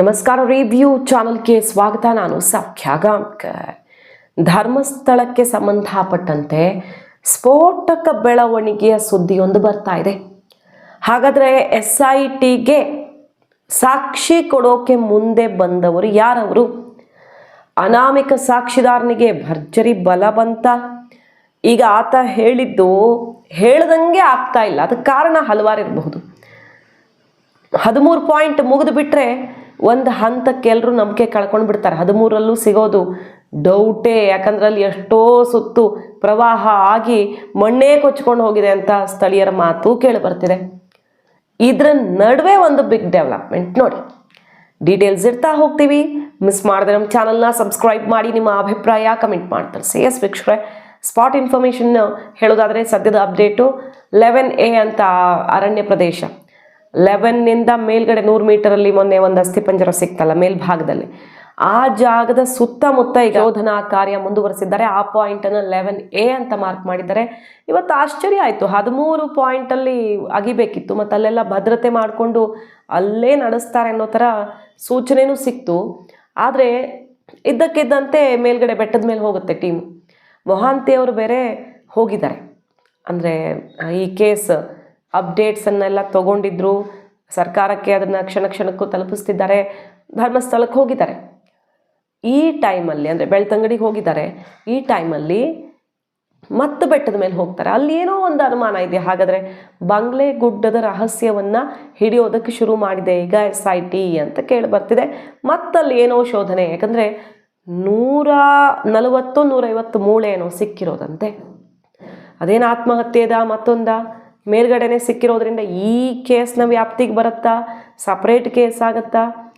ನಮಸ್ಕಾರ ರಿವ್ಯೂ ಚಾನಲ್ಗೆ ಸ್ವಾಗತ. ನಾನು ಸಾಖ್ಯ ಗಾಂವ್ಕರ್ ಧರ್ಮಸ್ಥಳಕ್ಕೆ ಸಂಬಂಧಪಟ್ಟಂತೆ ಸ್ಫೋಟಕ ಬೆಳವಣಿಗೆಯ ಸುದ್ದಿಯೊಂದು ಬರ್ತಾ ಇದೆ. ಹಾಗಾದರೆ ಎಸ್ ಐ ಟಿಗೆ ಸಾಕ್ಷಿ ಕೊಡೋಕೆ ಮುಂದೆ ಬಂದವರು ಯಾರವರು? ಅನಾಮಿಕ ಸಾಕ್ಷಿದಾರನಿಗೆ ಭರ್ಜರಿ ಬಲ ಬಂತ? ಈಗ ಆತ ಹೇಳಿದ್ದು ಹೇಳ್ದಂಗೆ ಆಗ್ತಾ ಇಲ್ಲ. ಅದಕ್ಕೆ ಕಾರಣ ಹಲವಾರು ಇರಬಹುದು. ಹದಿಮೂರು ಪಾಯಿಂಟ್ ಮುಗಿದು ಬಿಟ್ರೆ ಒಂದು ಹಂತಕ್ಕೆ ಎಲ್ಲರೂ ನಂಬಿಕೆ ಕಳ್ಕೊಂಡು ಬಿಡ್ತಾರೆ. ಹದಿಮೂರಲ್ಲೂ ಸಿಗೋದು ಡೌಟೇ. ಯಾಕಂದ್ರೆ ಅಲ್ಲಿ ಎಷ್ಟೋ ಸುತ್ತು ಪ್ರವಾಹ ಆಗಿ ಮಣ್ಣೇ ಕೊಚ್ಕೊಂಡು ಹೋಗಿದೆ ಅಂತ ಸ್ಥಳೀಯರ ಮಾತು ಕೇಳಿ ಬರ್ತಿದೆ ಇದ್ರ ನಡುವೆ ಒಂದು ಬಿಗ್ ಡೆವಲಪ್ಮೆಂಟ್ ನೋಡಿ. ಡೀಟೇಲ್ಸ್ ಇರ್ತಾ ಹೋಗ್ತೀವಿ. ಮಿಸ್ ಮಾಡಿದ್ರೆ ನಮ್ಮ ಚಾನಲ್ನ ಸಬ್ಸ್ಕ್ರೈಬ್ ಮಾಡಿ, ನಿಮ್ಮ ಅಭಿಪ್ರಾಯ ಕಮೆಂಟ್ ಮಾಡ್ತಾರೆ ಸಿ ಎಸ್ ವೀಕ್ಷಕರೇ ಸ್ಪಾಟ್ ಇನ್ಫಾರ್ಮೇಷನ್ ಹೇಳೋದಾದರೆ ಸದ್ಯದ ಅಪ್ಡೇಟು ಲೆವೆನ್ ಎ ಅಂತ ಅರಣ್ಯ ಪ್ರದೇಶ. ಲೆವೆನ್ನಿಂದ ಮೇಲ್ಗಡೆ ನೂರು ಮೀಟರಲ್ಲಿ ಮೊನ್ನೆ ಒಂದು ಅಸ್ಥಿಪಂಜರ ಸಿಕ್ತಲ್ಲ, ಮೇಲ್ಭಾಗದಲ್ಲಿ. ಆ ಜಾಗದ ಸುತ್ತಮುತ್ತ ಈಗ ಶೋಧನಾ ಕಾರ್ಯ ಮುಂದುವರೆಸಿದ್ದಾರೆ. ಆ ಪಾಯಿಂಟನ್ನು ಲೆವೆನ್ ಎ ಅಂತ ಮಾರ್ಕ್ ಮಾಡಿದ್ದಾರೆ. ಇವತ್ತು ಆಶ್ಚರ್ಯ ಆಯಿತು. ಹದಿಮೂರು ಪಾಯಿಂಟಲ್ಲಿ ಅಗಿಬೇಕಿತ್ತು. ಮತ್ತು ಅಲ್ಲೆಲ್ಲ ಭದ್ರತೆ ಮಾಡಿಕೊಂಡು ಅಲ್ಲೇ ನಡೆಸ್ತಾರೆ ಅನ್ನೋ ಥರ ಸೂಚನೆನೂ ಸಿಕ್ತು. ಆದರೆ ಇದ್ದಕ್ಕಿದ್ದಂತೆ ಮೇಲ್ಗಡೆ ಬೆಟ್ಟದ ಮೇಲೆ ಹೋಗುತ್ತೆ ಟೀಮ್ ಮೊಹಾಂತಿ ಅವರು ಬೇರೆ ಹೋಗಿದ್ದಾರೆ. ಅಂದರೆ ಈ ಕೇಸ್ ಅಪ್ಡೇಟ್ಸನ್ನೆಲ್ಲ ತಗೊಂಡಿದ್ರು, ಸರ್ಕಾರಕ್ಕೆ ಅದನ್ನು ಕ್ಷಣ ಕ್ಷಣಕ್ಕೂ ತಲುಪಿಸ್ತಿದ್ದಾರೆ, ಧರ್ಮಸ್ಥಳಕ್ಕೆ ಹೋಗಿದ್ದಾರೆ. ಈ ಟೈಮಲ್ಲಿ ಅಂದರೆ ಬೆಳ್ತಂಗಡಿಗೆ ಹೋಗಿದ್ದಾರೆ, ಈ ಟೈಮಲ್ಲಿ ಮತ್ತು ಬೆಟ್ಟದ ಮೇಲೆ ಹೋಗ್ತಾರೆ. ಅಲ್ಲಿ ಏನೋ ಒಂದು ಅನುಮಾನ ಇದೆ. ಹಾಗಾದರೆ ಬಂಗ್ಲೆ ಗುಡ್ಡದ ರಹಸ್ಯವನ್ನು ಹಿಡಿಯೋದಕ್ಕೆ ಶುರು ಮಾಡಿದೆ ಈಗ ಎಸ್ ಐ ಟಿ ಅಂತ ಕೇಳಿ ಬರ್ತಿದೆ. ಮತ್ತಲ್ಲಿ ಏನೋ ಶೋಧನೆ, ಯಾಕಂದರೆ ನೂರ ನಲವತ್ತು ನೂರೈವತ್ತು ಮೂಳೆ ಏನೋ ಸಿಕ್ಕಿರೋದಂತೆ. ಅದೇನು ಆತ್ಮಹತ್ಯೆದ ಮತ್ತೊಂದ? ಮೇಲ್ಗಡೆನೆ ಸಿಕ್ಕಿರೋದ್ರಿಂದ ಈ ಕೇಸ್ನ ವ್ಯಾಪ್ತಿಗೆ ಬರುತ್ತಾ? ಸಪ್ರೇಟ್ ಕೇಸ್ ಆಗುತ್ತಾ?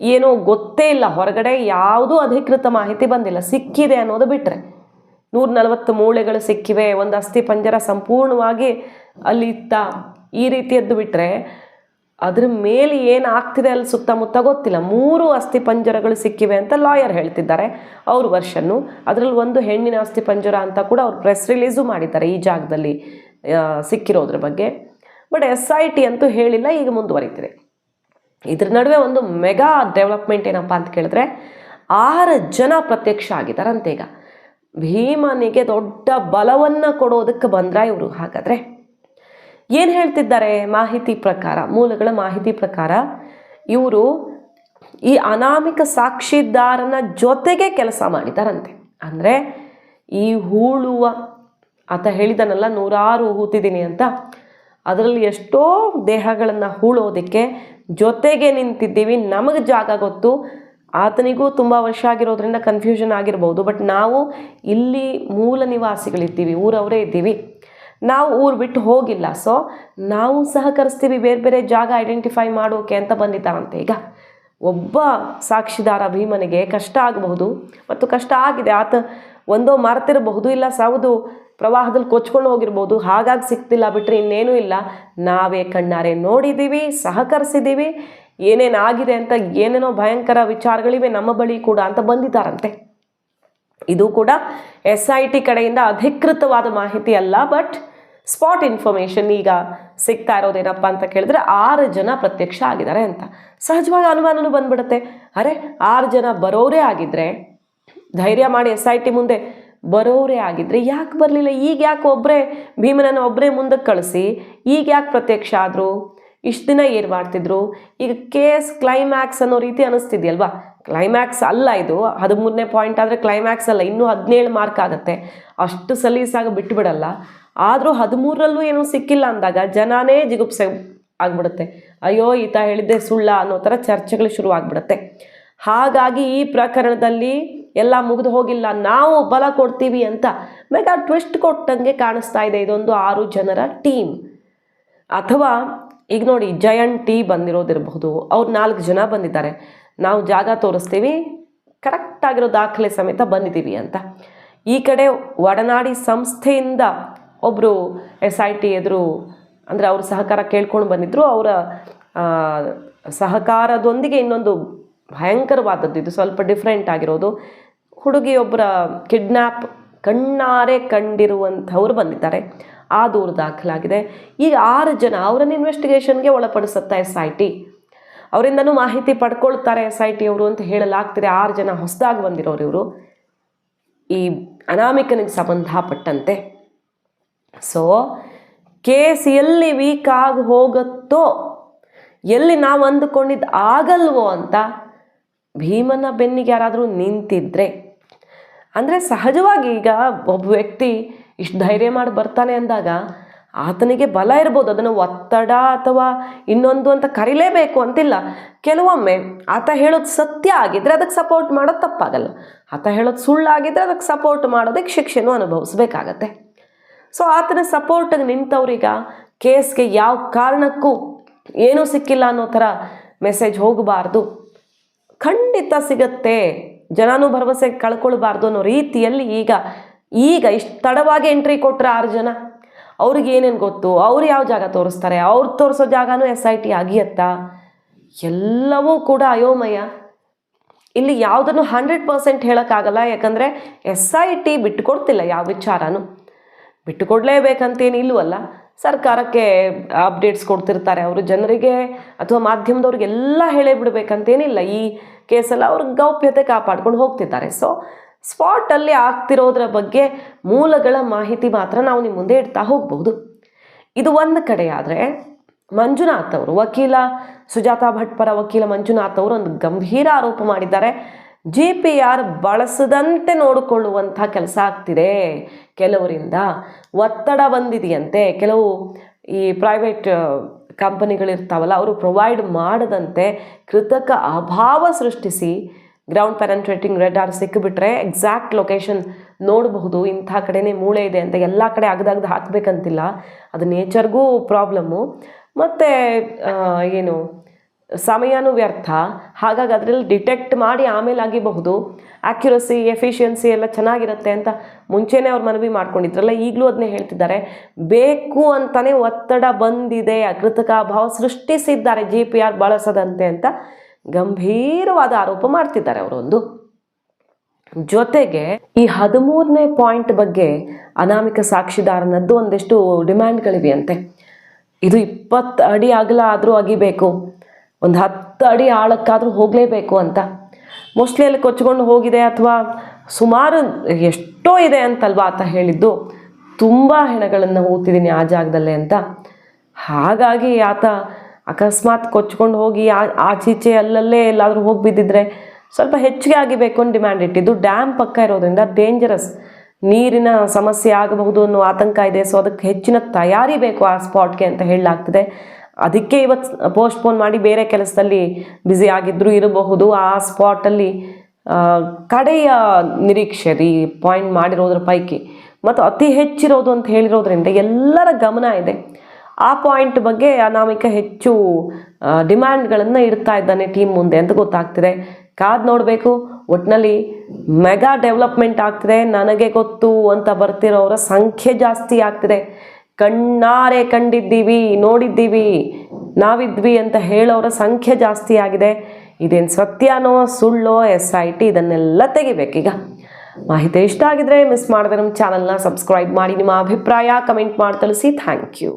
ಏನೋ ಗೊತ್ತೇ ಇಲ್ಲ. ಹೊರಗಡೆ ಯಾವುದೂ ಅಧಿಕೃತ ಮಾಹಿತಿ ಬಂದಿಲ್ಲ. ಸಿಕ್ಕಿದೆ ಅನ್ನೋದು ಬಿಟ್ಟರೆ ನೂರ ನಲವತ್ತು ಮೂಳೆಗಳು ಸಿಕ್ಕಿವೆ. ಒಂದು ಅಸ್ಥಿ ಪಂಜರ ಸಂಪೂರ್ಣವಾಗಿ ಅಲ್ಲಿ ಇತ್ತ. ಈ ರೀತಿಯದ್ದು ಬಿಟ್ಟರೆ ಅದ್ರ ಮೇಲೆ ಏನು ಆಗ್ತಿದೆ ಅಲ್ಲಿ ಸುತ್ತಮುತ್ತ ಗೊತ್ತಿಲ್ಲ. ಮೂರು ಅಸ್ಥಿ ಪಂಜರಗಳು ಸಿಕ್ಕಿವೆ ಅಂತ ಲಾಯರ್ ಹೇಳ್ತಿದ್ದಾರೆ. ಅವ್ರ ವರ್ಷನ್ನು. ಅದರಲ್ಲಿ ಒಂದು ಹೆಣ್ಣಿನ ಅಸ್ಥಿ ಪಂಜರ ಅಂತ ಕೂಡ ಅವ್ರು ಪ್ರೆಸ್ ರಿಲೀಸು ಮಾಡಿದ್ದಾರೆ ಈ ಜಾಗದಲ್ಲಿ. ಸಿಕ್ಕಿರೋದ್ರ ಬಗ್ಗೆ. ಬಟ್ ಎಸ್ ಐ ಟಿ ಅಂತೂ ಹೇಳಿಲ್ಲ, ಈಗ ಮುಂದುವರಿತಿದೆ. ಇದ್ರ ನಡುವೆ ಒಂದು ಮೆಗಾ ಡೆವಲಪ್ಮೆಂಟ್ ಏನಪ್ಪ ಅಂತ ಕೇಳಿದ್ರೆ, ಆರು ಜನ ಪ್ರತ್ಯಕ್ಷ ಆಗಿದ್ದಾರಂತೆ ಈಗ ಭೀಮನಿಗೆ ದೊಡ್ಡ ಬಲವನ್ನು ಕೊಡೋದಕ್ಕೆ ಬಂದ್ರ ಇವರು. ಹಾಗಾದರೆ ಏನು ಹೇಳ್ತಿದ್ದಾರೆ ಮಾಹಿತಿ ಪ್ರಕಾರ, ಮೂಲಗಳ ಮಾಹಿತಿ ಪ್ರಕಾರ, ಇವರು ಈ ಅನಾಮಿಕ ಸಾಕ್ಷಿದಾರನ ಜೊತೆಗೆ ಕೆಲಸ ಮಾಡಿದಾರಂತೆ ಅಂದರೆ ಈ ಹೂಳುವ ಆತ ಹೇಳಿದನಲ್ಲ, ನೂರಾರು ಹೂತಿದ್ದೀನಿ ಅಂತ. ಅದರಲ್ಲಿ ಎಷ್ಟೋ ದೇಹಗಳನ್ನು ಹೂಳೋದಕ್ಕೆ ಜೊತೆಗೆ ನಿಂತಿದ್ದೀವಿ, ನಮಗೆ ಜಾಗ ಗೊತ್ತು. ಆತನಿಗೂ ತುಂಬ ವರ್ಷ ಆಗಿರೋದ್ರಿಂದ ಕನ್ಫ್ಯೂಷನ್ ಆಗಿರ್ಬೋದು ಬಟ್ ನಾವು ಇಲ್ಲಿ ಮೂಲ ನಿವಾಸಿಗಳಿದ್ದೀವಿ, ಊರವರೇ ಇದ್ದೀವಿ. ನಾವು ಊರು ಬಿಟ್ಟು ಹೋಗಿಲ್ಲ ಸೊ ನಾವು ಸಹಕರಿಸ್ತೀವಿ ಬೇರೆ ಬೇರೆ ಜಾಗ ಐಡೆಂಟಿಫೈ ಮಾಡೋಕೆ ಅಂತ ಬಂದಿದ್ದಾರಂತೆ ಈಗ. ಒಬ್ಬ ಸಾಕ್ಷಿದಾರ ಭೀಮನಿಗೆ ಕಷ್ಟ ಆಗಬಹುದು, ಮತ್ತು ಕಷ್ಟ ಆಗಿದೆ. ಆತ ಒಂದೋ ಮರ್ತಿರಬಹುದು, ಇಲ್ಲ ಸಾವುದು ಪ್ರವಾಹದಲ್ಲಿ ಕೊಚ್ಕೊಂಡು ಹೋಗಿರ್ಬೋದು, ಹಾಗಾಗಿ ಸಿಕ್ತಿಲ್ಲ ಬಿಟ್ಟರೆ ಇನ್ನೇನೂ ಇಲ್ಲ. ನಾವೇ ಕಣ್ಣಾರೆ ನೋಡಿದ್ದೀವಿ, ಸಹಕರಿಸಿದ್ದೀವಿ ಏನೇನು ಆಗಿದೆ ಅಂತ ಏನೇನೋ ಭಯಂಕರ ವಿಚಾರಗಳಿವೆ ನಮ್ಮ ಬಳಿ ಕೂಡ ಅಂತ ಬಂದಿದ್ದಾರಂತೆ. ಇದು ಕೂಡ ಎಸ್ ಐ ಟಿ ಕಡೆಯಿಂದ ಅಧಿಕೃತವಾದ ಮಾಹಿತಿ ಅಲ್ಲ, ಬಟ್ ಸ್ಪಾಟ್ ಇನ್ಫಾರ್ಮೇಷನ್ ಈಗ ಸಿಗ್ತಾ ಇರೋದೇನಪ್ಪ ಅಂತ ಕೇಳಿದ್ರೆ ಆರು ಜನ ಪ್ರತ್ಯಕ್ಷ ಆಗಿದ್ದಾರೆ ಅಂತ. ಸಹಜವಾಗಿ ಅನುಮಾನನು ಬಂದ್ಬಿಡುತ್ತೆ. ಅರೆ, ಆರು ಜನ ಬರೋರೇ ಆಗಿದ್ರೆ ಧೈರ್ಯ ಮಾಡಿ ಎಸ್ ಐ ಟಿ ಮುಂದೆ ಬರೋರೇ ಆಗಿದ್ರೆ ಯಾಕೆ ಬರಲಿಲ್ಲ? ಈಗ ಯಾಕೆ ಒಬ್ಬರೇ ಭೀಮನನ್ನು ಒಬ್ಬರೇ ಮುಂದಕ್ಕೆ ಕಳಿಸಿ? ಈಗ ಯಾಕೆ ಪ್ರತ್ಯಕ್ಷ ಆದರು? ಇಷ್ಟು ದಿನ ಏನು ಮಾಡ್ತಿದ್ರು? ಈಗ ಕೇಸ್ ಕ್ಲೈಮ್ಯಾಕ್ಸ್ ಅನ್ನೋ ರೀತಿ ಅನಿಸ್ತಿದೆಯಲ್ವಾ? ಕ್ಲೈಮ್ಯಾಕ್ಸ್ ಅಲ್ಲ ಇದು. ಹದಿಮೂರನೇ ಪಾಯಿಂಟ್ ಆದರೆ ಕ್ಲೈಮ್ಯಾಕ್ಸ್ ಅಲ್ಲ. ಇನ್ನೂ ಹದಿನೇಳು ಮಾರ್ಕ್ ಆಗುತ್ತೆ. ಅಷ್ಟು ಸಲೀಸಾಗಿ ಬಿಟ್ಟುಬಿಡಲ್ಲ ಆದರೂ ಹದಿಮೂರರಲ್ಲೂ ಏನೂ ಸಿಕ್ಕಿಲ್ಲ ಅಂದಾಗ ಜನನೇ ಜಿಗುಪ್ಸೆ ಆಗ್ಬಿಡುತ್ತೆ. ಅಯ್ಯೋ, ಈತ ಹೇಳಿದ್ದೆ ಸುಳ್ಳ ಅನ್ನೋ ಥರ ಚರ್ಚೆಗಳು ಶುರು ಆಗ್ಬಿಡುತ್ತೆ ಹಾಗಾಗಿ ಈ ಪ್ರಕರಣದಲ್ಲಿ ಎಲ್ಲ ಮುಗಿದು ಹೋಗಿಲ್ಲ, ನಾವು ಬಲ ಕೊಡ್ತೀವಿ ಅಂತ ಮೆಗಾ ಟ್ವಿಸ್ಟ್ ಕೊಟ್ಟಂಗೆ ಕಾಣಿಸ್ತಾ ಇದೆ. ಇದೊಂದು ಆರು ಜನರ ಟೀಮ್. ಅಥವಾ ಈಗ ನೋಡಿ, ಜಯಂಟ್ ಟೀ ಬಂದಿರೋದಿರಬಹುದು. ಅವ್ರು ನಾಲ್ಕು ಜನ ಬಂದಿದ್ದಾರೆ. ನಾವು ಜಾಗ ತೋರಿಸ್ತೀವಿ. ಕರೆಕ್ಟಾಗಿರೋ ದಾಖಲೆ ಸಮೇತ ಬಂದಿದ್ದೀವಿ ಅಂತ. ಈ ಕಡೆ ಒಡನಾಡಿ ಸಂಸ್ಥೆಯಿಂದ ಒಬ್ಬರು ಎಸ್ ಐ ಟಿ ಎದುರು, ಅಂದರೆ ಅವ್ರ ಸಹಕಾರ ಕೇಳ್ಕೊಂಡು ಬಂದಿದ್ದರು ಅವರ ಸಹಕಾರದೊಂದಿಗೆ ಇನ್ನೊಂದು ಭಯಂಕರವಾದದ್ದು. ಇದು ಸ್ವಲ್ಪ ಡಿಫ್ರೆಂಟ್ ಆಗಿರೋದು. ಹುಡುಗಿಯೊಬ್ಬರ ಕಿಡ್ನ್ಯಾಪ್ ಕಣ್ಣಾರೆ ಕಂಡಿರುವಂಥವ್ರು ಬಂದಿದ್ದಾರೆ. ಆ ದೂರು ದಾಖಲಾಗಿದೆ. ಈಗ ಆರು ಜನ ಅವರನ್ನು ಇನ್ವೆಸ್ಟಿಗೇಷನ್ಗೆ ಒಳಪಡಿಸುತ್ತಾ ಎಸ್ ಐ ಟಿ ಅವರಿಂದನೂ ಮಾಹಿತಿ ಪಡ್ಕೊಳ್ತಾರೆ ಎಸ್ ಐ ಟಿ ಅವರು ಅಂತ ಹೇಳಲಾಗ್ತಿದೆ. ಆರು ಜನ ಹೊಸದಾಗಿ ಬಂದಿರೋರು ಇವರು. ಈ ಅನಾಮಿಕನಿಗೆ ಸಂಬಂಧಪಟ್ಟಂತೆ. ಸೊ ಕೇಸ್ ಎಲ್ಲಿ ವೀಕ್ ಆಗಿ ಹೋಗುತ್ತೋ, ಎಲ್ಲಿ ನಾವು ಅಂದುಕೊಂಡಿದ್ದು ಆಗಲ್ವೋ ಅಂತ ಭೀಮನ ಬೆನ್ನಿಗೆ ಯಾರಾದರೂ ನಿಂತಿದ್ರೆ ಅಂದರೆ ಸಹಜವಾಗಿ ಈಗ ಒಬ್ಬ ವ್ಯಕ್ತಿ ಇಷ್ಟು ಧೈರ್ಯ ಮಾಡಿ ಬರ್ತಾನೆ ಅಂದಾಗ ಆತನಿಗೆ ಬಲ ಇರ್ಬೋದು, ಅದನ್ನು ಒತ್ತಡ ಅಥವಾ ಇನ್ನೊಂದು ಅಂತ ಕರಿಲೇಬೇಕು ಅಂತಿಲ್ಲ. ಕೆಲವೊಮ್ಮೆ ಆತ ಹೇಳೋದು ಸತ್ಯ ಆಗಿದ್ದರೆ ಅದಕ್ಕೆ ಸಪೋರ್ಟ್ ಮಾಡೋದು ತಪ್ಪಾಗಲ್ಲ. ಆತ ಹೇಳೋದು ಸುಳ್ಳಾಗಿದ್ರೆ ಅದಕ್ಕೆ ಸಪೋರ್ಟ್ ಮಾಡೋದಕ್ಕೆ ಶಿಕ್ಷೆನೂ ಅನುಭವಿಸ್ಬೇಕಾಗತ್ತೆ. ಸೊ ಆತನ ಸಪೋರ್ಟಿಗೆ ನಿಂತವ್ರೀಗ ಕೇಸ್ಗೆ ಯಾವ ಕಾರಣಕ್ಕೂ ಏನೂ ಸಿಕ್ಕಿಲ್ಲ ಅನ್ನೋ ಥರ ಮೆಸೇಜ್ ಹೋಗಬಾರ್ದು. ಖಂಡಿತ ಸಿಗತ್ತೆ. ಜನನೂ ಭರವಸೆ ಕಳ್ಕೊಳ್ಬಾರ್ದು ಅನ್ನೋ ರೀತಿಯಲ್ಲಿ ಈಗ ಈಗ ಇಷ್ಟು ತಡವಾಗಿ ಎಂಟ್ರಿ ಕೊಟ್ಟರೆ ಆರು ಜನ. ಅವ್ರಿಗೆ ಏನೇನು ಗೊತ್ತು? ಅವ್ರು ಯಾವ ಜಾಗ ತೋರಿಸ್ತಾರೆ? ಅವ್ರು ತೋರಿಸೋ ಜಾಗನೂ ಎಸ್ ಐ ಟಿ ಆಗಿಯತ್ತಾ ಎಲ್ಲವೂ ಕೂಡ ಅಯೋಮಯ. ಇಲ್ಲಿ ಯಾವುದನ್ನು ಹಂಡ್ರೆಡ್ ಪರ್ಸೆಂಟ್ ಹೇಳೋಕ್ಕಾಗಲ್ಲ, ಯಾಕಂದರೆ ಎಸ್ ಐ ಟಿ ಬಿಟ್ಟುಕೊಡ್ತಿಲ್ಲ ಯಾವ ವಿಚಾರನೂ. ಬಿಟ್ಟುಕೊಡ್ಲೇಬೇಕಂತೇನು ಇಲ್ವಲ್ಲ ಸರ್ಕಾರಕ್ಕೆ ಅಪ್ಡೇಟ್ಸ್ ಕೊಡ್ತಿರ್ತಾರೆ. ಅವರು ಜನರಿಗೆ ಅಥವಾ ಮಾಧ್ಯಮದವ್ರಿಗೆಲ್ಲ ಹೇಳೇ ಬಿಡಬೇಕಂತೇನಿಲ್ಲ ಈ ಕೇಸಲ್ಲಿ ಅವ್ರ ಗೌಪ್ಯತೆ ಕಾಪಾಡ್ಕೊಂಡು ಹೋಗ್ತಿದ್ದಾರೆ. ಸೊ ಸ್ಪಾಟಲ್ಲಿ ಆಗ್ತಿರೋದ್ರ ಬಗ್ಗೆ ಮೂಲಗಳ ಮಾಹಿತಿ ಮಾತ್ರ ನಾವು ನಿಮ್ಮ ಮುಂದೆ ಇಡ್ತಾ ಹೋಗ್ಬೋದು. ಇದು ಒಂದು ಕಡೆ ಆದರೆ ಮಂಜುನಾಥ್ ಅವರು, ವಕೀಲ ಸುಜಾತಾ ಭಟ್ ಪರ ವಕೀಲ ಮಂಜುನಾಥ್ ಅವರು ಒಂದು ಗಂಭೀರ ಆರೋಪ ಮಾಡಿದ್ದಾರೆ. ಜಿ ಪಿ ಆರ್ ಬಳಸದಂತೆ ನೋಡಿಕೊಳ್ಳುವಂಥ ಕೆಲಸ ಆಗ್ತಿದೆ. ಕೆಲವರಿಂದ ಒತ್ತಡ ಬಂದಿದೆಯಂತೆ. ಕೆಲವು ಈ ಪ್ರೈವೇಟ್ ಕಂಪನಿಗಳಿರ್ತಾವಲ್ಲ ಅವರು ಪ್ರೊವೈಡ್ ಮಾಡದಂತೆ ಕೃತಕ ಅಭಾವ ಸೃಷ್ಟಿಸಿ ಗ್ರೌಂಡ್ ಪೆನೆಂಟ್ರೇಟಿಂಗ್ ರೆಡಾರ್ ಸಿಕ್ಕಿಬಿಟ್ರೆ ಎಕ್ಸಾಕ್ಟ್ ಲೊಕೇಶನ್ ನೋಡಬಹುದು. ಇಂಥ ಕಡೆನೇ ಮೂಳೆ ಇದೆ ಅಂತ ಎಲ್ಲ ಕಡೆ ಅಗ್ದಾಗ್ದು ಹಾಕಬೇಕಂತಿಲ್ಲ. ಅದು ನೇಚರ್ಗೂ ಪ್ರಾಬ್ಲಮ್ಮು. ಮತ್ತು ಏನು, ಸಮಯನೂ ವ್ಯರ್ಥ. ಹಾಗಾಗಿ ಅದರಲ್ಲಿ ಡಿಟೆಕ್ಟ್ ಮಾಡಿ ಆಮೇಲೆ ಆಗಿಬಹುದು ಆ್ಯಕ್ಯುರಸಿ ಎಫಿಷಿಯನ್ಸಿ ಎಲ್ಲ ಚೆನ್ನಾಗಿರುತ್ತೆ ಅಂತ ಮುಂಚೆನೇ ಅವ್ರು ಮನವಿ ಮಾಡ್ಕೊಂಡಿದ್ರಲ್ಲ, ಈಗಲೂ ಅದನ್ನೇ ಹೇಳ್ತಿದ್ದಾರೆ. ಬೇಕು ಅಂತಲೇ ಒತ್ತಡ ಬಂದಿದೆ ಕೃತಕ ಭಾವ ಸೃಷ್ಟಿಸಿದ್ದಾರೆ ಜಿ ಪಿ ಆರ್ ಬಳಸದಂತೆ ಅಂತ ಗಂಭೀರವಾದ ಆರೋಪ ಮಾಡ್ತಿದ್ದಾರೆ ಅವರೊಂದು. ಜೊತೆಗೆ ಈ ಹದಿಮೂರನೇ ಪಾಯಿಂಟ್ ಬಗ್ಗೆ ಅನಾಮಿಕ ಸಾಕ್ಷಿದಾರನದ್ದು ಒಂದಿಷ್ಟು ಡಿಮ್ಯಾಂಡ್ಗಳಿವೆಯಂತೆ. ಇದು ಇಪ್ಪತ್ತು ಅಡಿ ಅಗಲ ಆದರೂ ಅಗಿಬೇಕು, ಒಂದು ಹತ್ತು ಅಡಿ ಆಳಕ್ಕಾದರೂ ಹೋಗಲೇಬೇಕು ಅಂತ. ಮೋಸ್ಟ್ಲಿ ಅಲ್ಲಿ ಕೊಚ್ಕೊಂಡು ಹೋಗಿದೆ ಅಥವಾ ಸುಮಾರು ಎಷ್ಟೋ ಇದೆ ಅಂತಲ್ವಾ ಆತ ಹೇಳಿದ್ದು ತುಂಬ ಹೆಣಗಳನ್ನು ಹೋಗ್ತಿದ್ದೀನಿ ಆ ಜಾಗದಲ್ಲೇ ಅಂತ. ಹಾಗಾಗಿ ಆತ ಅಕಸ್ಮಾತ್ ಕೊಚ್ಕೊಂಡು ಹೋಗಿ ಆಚೀಚೆ ಅಲ್ಲಲ್ಲೇ ಎಲ್ಲಾದರೂ ಹೋಗಿ ಬಿದ್ದಿದ್ರೆ ಸ್ವಲ್ಪ ಹೆಚ್ಚಿಗೆ ಆಗಿಬೇಕು ಅಂತ ಡಿಮ್ಯಾಂಡ್ ಇಟ್ಟಿದ್ದು. ಡ್ಯಾಮ್ ಪಕ್ಕ ಇರೋದ್ರಿಂದ ಡೇಂಜರಸ್ ನೀರಿನ ಸಮಸ್ಯೆ ಆಗಬಹುದು ಅನ್ನೋ ಆತಂಕ ಇದೆ. ಸೊ ಅದಕ್ಕೆ ಹೆಚ್ಚಿನ ತಯಾರಿ ಬೇಕು ಆ ಸ್ಪಾಟ್ಗೆ ಅಂತ ಹೇಳಲಾಗ್ತಿದೆ. ಅದಕ್ಕೆ ಇವತ್ತು ಪೋಸ್ಟ್ಪೋನ್ ಮಾಡಿ ಬೇರೆ ಕೆಲಸದಲ್ಲಿ ಬ್ಯುಸಿ ಆಗಿದ್ದರೂ ಇರಬಹುದು. ಆ ಸ್ಪಾಟಲ್ಲಿ ಕಡೆಯ ನಿರೀಕ್ಷೆ ರೀ ಪಾಯಿಂಟ್ ಮಾಡಿರೋದ್ರ ಪೈಕಿ. ಮತ್ತು ಅತಿ ಹೆಚ್ಚಿರೋದು ಅಂತ ಹೇಳಿರೋದ್ರಿಂದ ಎಲ್ಲರ ಗಮನ ಇದೆ. ಆ ಪಾಯಿಂಟ್ ಬಗ್ಗೆ ಅನಾಮಿಕ ಹೆಚ್ಚು ಡಿಮ್ಯಾಂಡ್ಗಳನ್ನು ಇಡ್ತಾ ಇದ್ದಾನೆ ಟೀಮ್ ಮುಂದೆ ಅಂತ ಗೊತ್ತಾಗ್ತಿದೆ. ಕಾದ್ ನೋಡಬೇಕು ಒಟ್ಟಿನಲ್ಲಿ ಮೆಗಾ ಡೆವಲಪ್ಮೆಂಟ್ ಆಗ್ತಿದೆ. ನನಗೆ ಗೊತ್ತು ಅಂತ ಬರ್ತಿರೋರ ಸಂಖ್ಯೆ ಜಾಸ್ತಿ ಆಗ್ತಿದೆ. ಕಣ್ಣಾರೆ ಕಂಡಿದ್ದೀವಿ, ನೋಡಿದ್ದೀವಿ, ನಾವಿದ್ವಿ ಅಂತ ಹೇಳೋರ ಸಂಖ್ಯೆ ಜಾಸ್ತಿ ಆಗಿದೆ. ಇದೇನು ಸತ್ಯನೋ ಸುಳ್ಳೋ ಎಸ್ ಐ ಟಿ ಇದನ್ನೆಲ್ಲ ತೆಗಿಬೇಕೀಗ. ಮಾಹಿತಿ ಇಷ್ಟ ಆಗಿದ್ರೆ ಮಿಸ್ ಮಾಡಿದ್ರೆ ನಮ್ಮ ಚಾನಲ್ನ ಸಬ್ಸ್ಕ್ರೈಬ್ ಮಾಡಿ, ನಿಮ್ಮ ಅಭಿಪ್ರಾಯ ಕಮೆಂಟ್ ಮಾಡಿ ತಿಳಿಸಿ. Thank you